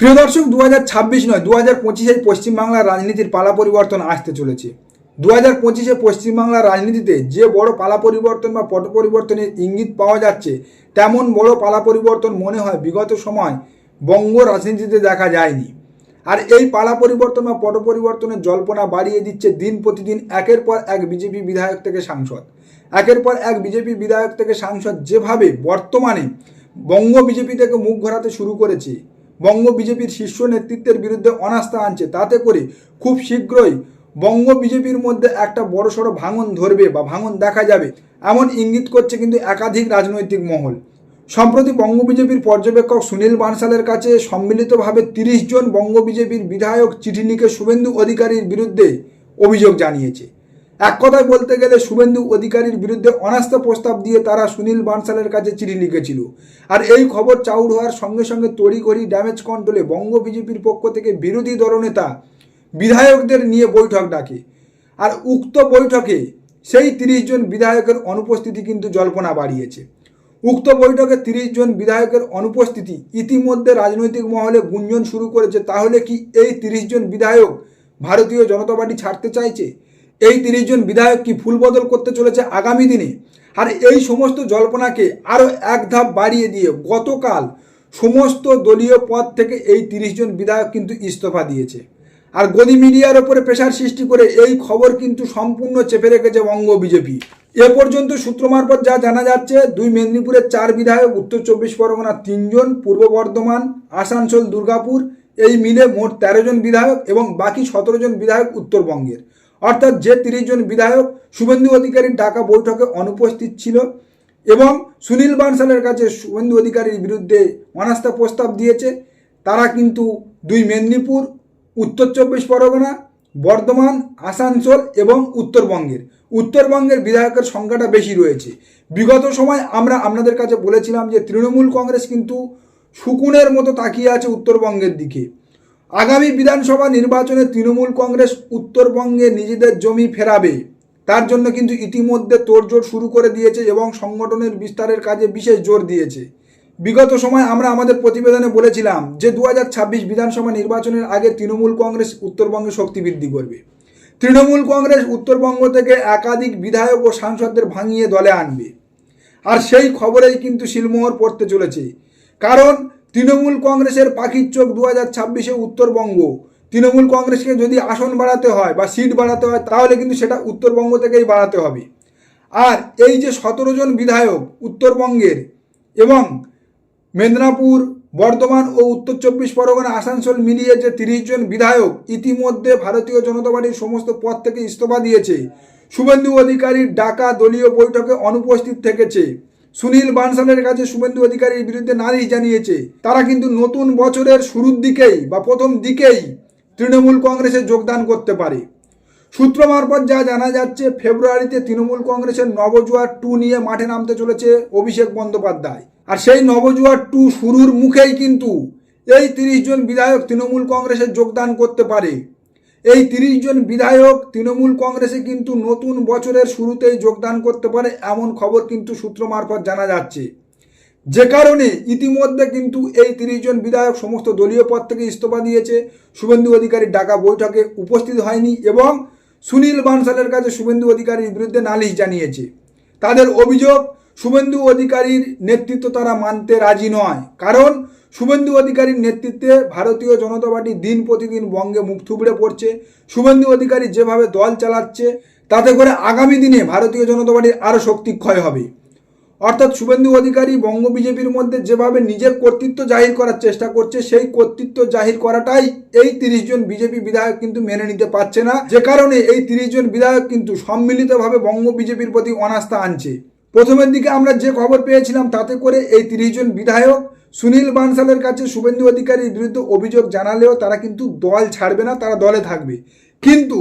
প্রিয় দর্শক দু হাজার ছাব্বিশ নয় দু হাজার পঁচিশে পশ্চিমবাংলার রাজনীতির পালা পরিবর্তন আসতে চলেছে। দু হাজার পঁচিশে পশ্চিমবাংলার রাজনীতিতে যে বড় পালা পরিবর্তন বা পট পরিবর্তনের ইঙ্গিত পাওয়া যাচ্ছে, তেমন বড় পালা পরিবর্তন মনে হয় বিগত সময় বঙ্গ রাজনীতিতে দেখা যায়নি। আর এই পালা পরিবর্তন বা পট পরিবর্তনের জল্পনা বাড়িয়ে দিচ্ছে দিন প্রতিদিন একের পর এক বিজেপি বিধায়ক থেকে সাংসদ। একের পর এক বিজেপি বিধায়ক থেকে সাংসদ যেভাবে বর্তমানে বঙ্গ বিজেপি থেকে মুখ ঘোরাতে শুরু করেছে বঙ্গ বিজেপির শীর্ষ নেতৃত্বের বিরুদ্ধে অনাস্থা আনছে। তাতে করে খুব শীঘ্রই বঙ্গ বিজেপির মধ্যে একটা বড়সড় ভাঙন ধরবে বা ভাঙন দেখা যাবে, এমন ইঙ্গিত করছে কিন্তু একাধিক রাজনৈতিক মহল। সম্প্রতি বঙ্গ বিজেপির পর্যবেক্ষক সুনীল বানসালের কাছে সম্মিলিতভাবে তিরিশ জন বঙ্গ বিজেপির বিধায়ক চিঠি লিখে শুভেন্দু অধিকারীর বিরুদ্ধে অভিযোগ জানিয়েছে। এক কথায় বলতে গেলে শুভেন্দু অধিকারীর বিরুদ্ধে অনাস্থা প্রস্তাব দিয়ে তারা সুনীল বানসালের কাছে চিঠি লিখেছিল। আর এই খবর চাউর হওয়ার সঙ্গে সঙ্গে তড়িঘড়ি ড্যামেজ কন্ট্রোলে বঙ্গ বিজেপির পক্ষ থেকে বিরোধী দলনেতা বিধায়কদের নিয়ে বৈঠক ডাকে। আর উক্ত বৈঠকে সেই তিরিশ জন বিধায়কের অনুপস্থিতি কিন্তু জল্পনা বাড়িয়েছে। উক্ত বৈঠকে তিরিশ জন বিধায়কের অনুপস্থিতি ইতিমধ্যে রাজনৈতিক মহলে গুঞ্জন শুরু করেছে। তাহলে কি এই তিরিশ জন বিধায়ক ভারতীয় জনতা পার্টি ছাড়তে চাইছে? এই তিরিশ জন বিধায়ক কি ফুল বদল করতে চলেছে আগামী দিনে? আর এই সমস্ত জল্পনাকে আরও এক ধাপ বাড়িয়ে দিয়ে গতকাল সমস্ত দলীয় পদ থেকে এই তিরিশ জন বিধায়ক কিন্তু ইস্তফা দিয়েছে। আর গদি মিডিয়ার ওপরে প্রেশার সৃষ্টি করে এই খবর কিন্তু সম্পূর্ণ চেপে রেখেছে বঙ্গ বিজেপি। এ পর্যন্ত সূত্র মারফত যা জানা যাচ্ছে, দুই মেদিনীপুরের চার বিধায়ক, উত্তর চব্বিশ পরগনা তিনজন পূর্ব বর্ধমান, আসানসোল, দুর্গাপুর, এই মিলে মোট তেরো জন বিধায়ক এবং বাকি সতেরো জন বিধায়ক উত্তরবঙ্গের। অর্থাৎ যে তিরিশ জন বিধায়ক শুভেন্দু অধিকারীর ডাকা বৈঠকে অনুপস্থিত ছিল এবং সুনীল বানসালের কাছে শুভেন্দু অধিকারীর বিরুদ্ধে অনাস্থা প্রস্তাব দিয়েছে, তারা কিন্তু দুই মেদিনীপুর, উত্তর চব্বিশ পরগনা, বর্ধমান, আসানসোল এবং উত্তরবঙ্গের। উত্তরবঙ্গের বিধায়কের সংখ্যাটা বেশি রয়েছে। বিগত সময় আমরা আপনাদের কাছে বলেছিলাম যে তৃণমূল কংগ্রেস কিন্তু শুকুনের মতো তাকিয়ে আছে উত্তরবঙ্গের দিকে। আগামী বিধানসভা নির্বাচনে তৃণমূল কংগ্রেস উত্তরবঙ্গে নিজেদের জমি ফেরাবে। তার জন্য কিন্তু ইতিমধ্যে তোড়জোড় শুরু করে দিয়েছে এবং সংগঠনের বিস্তারের কাজে বিশেষ জোর দিয়েছে। বিগত সময় আমরা আমাদের প্রতিবেদনে বলেছিলাম যে দু হাজার ছাব্বিশ বিধানসভা নির্বাচনের আগে তৃণমূল কংগ্রেস উত্তরবঙ্গে শক্তি বৃদ্ধি করবে। তৃণমূল কংগ্রেস উত্তরবঙ্গ থেকে একাধিক বিধায়ক ও সাংসদদের ভাঙিয়ে দলে আনবে। আর সেই খবরেই কিন্তু শিলমোহর পড়তে চলেছে। কারণ তৃণমূল কংগ্রেসের পাখির চোখ দু হাজার ছাব্বিশে উত্তরবঙ্গ। তৃণমূল কংগ্রেসকে যদি আসন বাড়াতে হয় বা সিট বাড়াতে হয়, তাহলে কিন্তু সেটা উত্তরবঙ্গ থেকেই বাড়াতে হবে। আর এই যে সতেরো জন বিধায়ক উত্তরবঙ্গের এবং মেদিনীপুর, বর্ধমান ও উত্তর চব্বিশ পরগনা, আসানসোল মিলিয়ে যে তিরিশ জন বিধায়ক ইতিমধ্যে ভারতীয় জনতা পার্টির সমস্ত পদ থেকে ইস্তফা দিয়েছে, শুভেন্দু অধিকারীর ডাকা দলীয় বৈঠকে অনুপস্থিত থেকেছে। সুনীল বানসালের কাছে শুভেন্দু অধিকারীর বিরুদ্ধে নালিশ জানিয়েছে, তারা কিন্তু নতুন বছরের শুরুর দিকেই বা প্রথম দিকেই তৃণমূল কংগ্রেসে যোগদান করতে পারে। সূত্র মারফত যা জানা যাচ্ছে, ফেব্রুয়ারিতে তৃণমূল কংগ্রেসের নবজুয়ার টু নিয়ে মাঠে নামতে চলেছে অভিষেক বন্দ্যোপাধ্যায়। আর সেই নবজুয়ার টু শুরুর মুখেই কিন্তু এই তিরিশ জন বিধায়ক তৃণমূল কংগ্রেসে যোগদান করতে পারে। এই তিরিশ জন বিধায়ক তৃণমূল কংগ্রেসে কিন্তু নতুন বছরের শুরুতেই যোগদান করতে পারে এমন খবর কিন্তু সূত্র মারফত জানা যাচ্ছে। যে কারণে ইতিমধ্যে কিন্তু এই তিরিশ জন বিধায়ক সমস্ত দলীয় পদ থেকে ইস্তফা দিয়েছে। শুভেন্দু অধিকারীর ডাকা বৈঠকে উপস্থিত হয়নি এবং সুনীল বানসালের কাছে শুভেন্দু অধিকারীর বিরুদ্ধে নালিশ জানিয়েছে। তাদের অভিযোগ, শুভেন্দু অধিকারীর নেতৃত্ব তারা মানতে রাজি নয়। কারণ শুভেন্দু অধিকারীর নেতৃত্বে ভারতীয় জনতা পার্টি দিন প্রতিদিন বঙ্গে মুখ থুবড়ে পড়ছে। শুভেন্দু অধিকারী যেভাবে দল চালাচ্ছে, তাতে করে আগামী দিনে ভারতীয় জনতা পার্টির আরও শক্তি ক্ষয় হবে। অর্থাৎ শুভেন্দু অধিকারী বঙ্গ বিজেপির মধ্যে যেভাবে নিজের কর্তৃত্ব জাহির করার চেষ্টা করছে, সেই কর্তৃত্ব জাহির করাটাই এই তিরিশ জন বিজেপি বিধায়ক কিন্তু মেনে নিতে পারছে না। যে কারণে এই তিরিশ জন বিধায়ক কিন্তু সম্মিলিতভাবে বঙ্গ বিজেপির প্রতি অনাস্থা আনছে। প্রথমের দিকে আমরা যে খবর পেয়েছিলাম, তাতে করে এই তিরিশ জন বিধায়ক সুনীল বানসালের কাছে শুভেন্দু অধিকারীর বিরুদ্ধে অভিযোগ জানালেও তারা কিন্তু দল ছাড়বে না, তারা দলে থাকবে। কিন্তু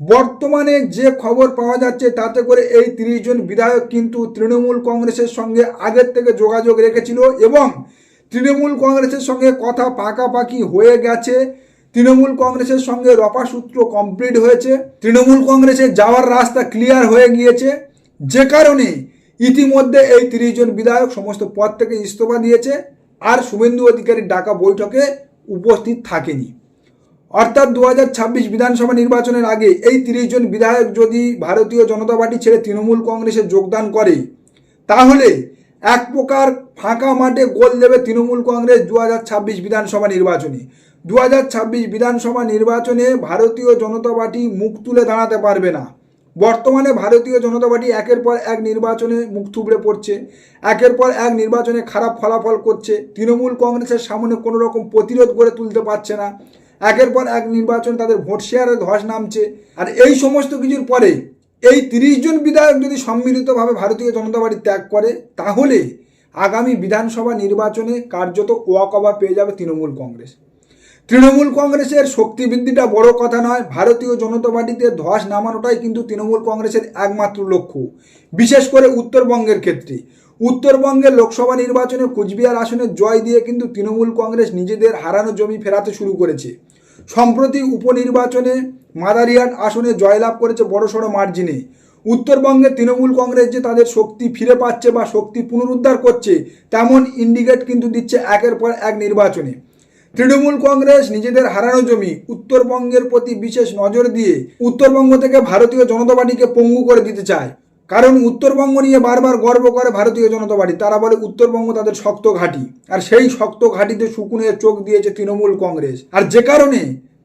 বর্তমানে যে খবর পাওয়া যাচ্ছে, তাতে করে এই তিরিশ জন বিধায়ক কিন্তু তৃণমূল কংগ্রেসের সঙ্গে আগের থেকে যোগাযোগ রেখেছিল এবং তৃণমূল কংগ্রেসের সঙ্গে কথা পাকাপাকি হয়ে গেছে। তৃণমূল কংগ্রেসের সঙ্গে রপাসূত্র কমপ্লিট হয়েছে। তৃণমূল কংগ্রেসে যাওয়ার রাস্তা ক্লিয়ার হয়ে গিয়েছে। যে কারণে ইতিমধ্যে এই তিরিশ জন বিধায়ক সমস্ত পদ থেকে ইস্তফা দিয়েছে। আর শুভেন্দু অধিকারীর ডাকা বৈঠকে উপস্থিত থাকেনি। অর্থাৎ দু হাজার ছাব্বিশ বিধানসভা নির্বাচনের আগে এই তিরিশ জন বিধায়ক যদি ভারতীয় জনতা পার্টি ছেড়ে তৃণমূল কংগ্রেসে যোগদান করে, তাহলে এক প্রকার ফাঁকা মাঠে গোল দেবে তৃণমূল কংগ্রেস দু হাজার ছাব্বিশ বিধানসভা নির্বাচনে। দু হাজার ছাব্বিশ বিধানসভা নির্বাচনে ভারতীয় জনতা পার্টি মুখ তুলে দাঁড়াতে পারবে না। বর্তমানে ভারতীয় জনতা পার্টি একের পর এক নির্বাচনে মুখ থুবড়ে পড়ছে, একের পর এক নির্বাচনে খারাপ ফলাফল করছে, তৃণমূল কংগ্রেসের সামনে কোনো রকম প্রতিরোধ গড়ে তুলতে পারছে না, একের পর এক নির্বাচন তাদের ভোট শেয়ারে ধস নামছে, আর এই সমস্ত কিছুর পরে এই তিরিশ জন বিধায়ক যদি সম্মিলিতভাবে ভারতীয় জনতা পার্টি ত্যাগ করে, তাহলে আগামী বিধানসভা নির্বাচনে কার্যত ওয়াকবা পেয়ে যাবে তৃণমূল কংগ্রেস। তৃণমূল কংগ্রেসের শক্তি বৃদ্ধিটা বড় কথা নয়, ভারতীয় জনতা পার্টিতে ধস নামানোটাই কিন্তু তৃণমূল কংগ্রেসের একমাত্র লক্ষ্য, বিশেষ করে উত্তরবঙ্গের ক্ষেত্রে। উত্তরবঙ্গের লোকসভা নির্বাচনে কুচবিহার আসনে জয় দিয়ে কিন্তু তৃণমূল কংগ্রেস নিজেদের হারানো জমি ফেরাতে শুরু করেছে। সম্প্রতি উপনির্বাচনে মাদারিহাট আসনে জয়লাভ করেছে বড়সড় মার্জিনে। উত্তরবঙ্গে তৃণমূল কংগ্রেস যে তাদের শক্তি ফিরে পাচ্ছে বা শক্তি পুনরুদ্ধার করছে, তেমন ইন্ডিকেট কিন্তু দিচ্ছে একের পর এক নির্বাচনে। তৃণমূল কংগ্রেস নিজেদের হারানো জমি উত্তরবঙ্গের প্রতি বিশেষ নজর দিয়ে উত্তরবঙ্গ থেকে ভারতীয় জনতা পার্টিকে পঙ্গু করে দিতে চায়। কারণ উত্তরবঙ্গ নিয়ে বারবার গর্ব করে ভারতীয় জনতা পার্টি। তারা বলে উত্তরবঙ্গ তাদের শক্ত ঘাঁটি। আর সেই শক্ত ঘাঁটিতে শুকুনে চোখ দিয়েছে তৃণমূল কংগ্রেস। আর যে কারণে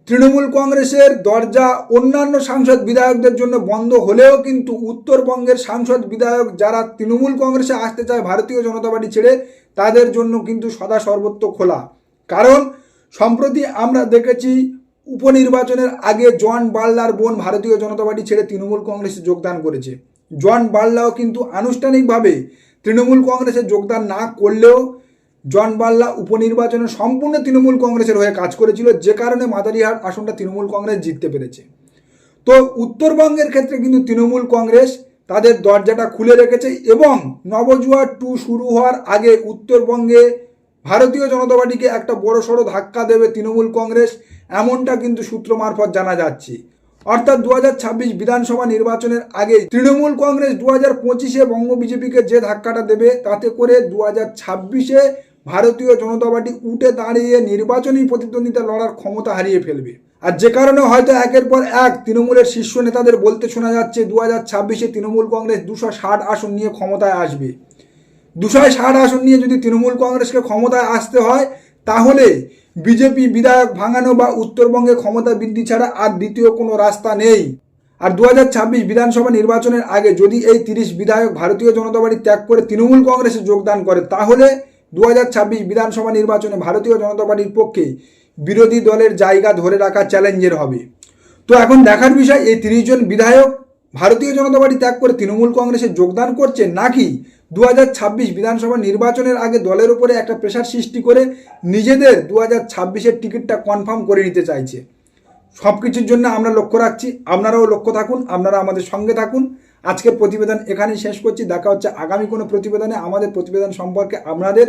তৃণমূল কংগ্রেসের দরজা অন্যান্য সাংসদ বিধায়কদের জন্য বন্ধ হলেও কিন্তু উত্তরবঙ্গের সাংসদ বিধায়ক যারা তৃণমূল কংগ্রেসে আসতে চায় ভারতীয় জনতা পার্টি ছেড়ে, তাদের জন্য কিন্তু সদা সর্বত্র খোলা। কারণ সম্প্রতি আমরা দেখেছি উপনির্বাচনের আগে জন বাল্লার বোন ভারতীয় জনতা পার্টি ছেড়ে তৃণমূল কংগ্রেসে যোগদান করেছে। জন বাল্লাও কিন্তু আনুষ্ঠানিকভাবে তৃণমূল কংগ্রেসে যোগদান না করলেও জন বাল্লা উপনির্বাচনে সম্পূর্ণ তৃণমূল কংগ্রেসের হয়ে কাজ করেছিল, যে কারণে মাদারিহাট আসনটা তৃণমূল কংগ্রেস জিততে পেরেছে। তো উত্তরবঙ্গের ক্ষেত্রে কিন্তু তৃণমূল কংগ্রেস তাদের দরজাটা খুলে রেখেছে এবং নবজুয়ার টু শুরু হওয়ার আগে উত্তরবঙ্গে ভারতীয় জনতা পার্টিকে একটা বড় সড়ো ধাক্কা দেবে তৃণমূল কংগ্রেস, এমনটা কিন্তু সূত্র মারফত জানা যাচ্ছে। অর্থাৎ দুহাজার ছাব্বিশ বিধানসভা নির্বাচনের আগে তৃণমূল কংগ্রেস দু হাজার পঁচিশে বঙ্গ বিজেপিকে যে ধাক্কাটা দেবে, তাতে করে দু হাজার ছাব্বিশে ভারতীয় জনতা পার্টি উঠে দাঁড়িয়ে নির্বাচনী প্রতিদ্বন্দ্বিতা লড়ার ক্ষমতা হারিয়ে ফেলবে। আর যে কারণে হয়তো একের পর এক তৃণমূলের শীর্ষ নেতাদের বলতে শোনা যাচ্ছে দু হাজার ছাব্বিশে তৃণমূল কংগ্রেস দুশো ষাট আসন নিয়ে ক্ষমতায় আসবে। দুশো ষাট আসন নিয়ে যদি তৃণমূল কংগ্রেসকে ক্ষমতায় আসতে হয়, তাহলে বিজেপি, বিধায়ক ভাঙানো বা উত্তরবঙ্গে ক্ষমতা বৃদ্ধি ছাড়া আর দ্বিতীয় কোনো রাস্তা নেই। আর দু হাজার ছাব্বিশ বিধানসভা নির্বাচনের আগে যদি এই তিরিশ বিধায়ক ভারতীয় জনতা পার্টি ত্যাগ করে তৃণমূল কংগ্রেসে যোগদান করে, তাহলে দু হাজার ছাব্বিশ বিধানসভা নির্বাচনে ভারতীয় জনতা পার্টির পক্ষে বিরোধী দলের জায়গা ধরে রাখা চ্যালেঞ্জের হবে। তো এখন দেখার বিষয়, এই তিরিশ জন বিধায়ক ভারতীয় জনতা পার্টি ত্যাগ করে তৃণমূল কংগ্রেসে যোগদান করছে নাকি দু হাজার ছাব্বিশ বিধানসভা নির্বাচনের আগে দলের উপরে একটা প্রেশার সৃষ্টি করে নিজেদের দু হাজার টিকিটটা কনফার্ম করে নিতে চাইছে? সব কিছুর জন্য আমরা লক্ষ্য রাখছি, আপনারাও লক্ষ্য থাকুন, আপনারা আমাদের সঙ্গে থাকুন। আজকের প্রতিবেদন এখানেই শেষ করছি, দেখা হচ্ছে আগামী কোনো প্রতিবেদনে। আমাদের প্রতিবেদন সম্পর্কে আপনাদের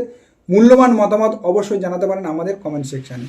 মূল্যবান মতামত অবশ্যই জানাতে পারেন আমাদের কমেন্ট সেকশানে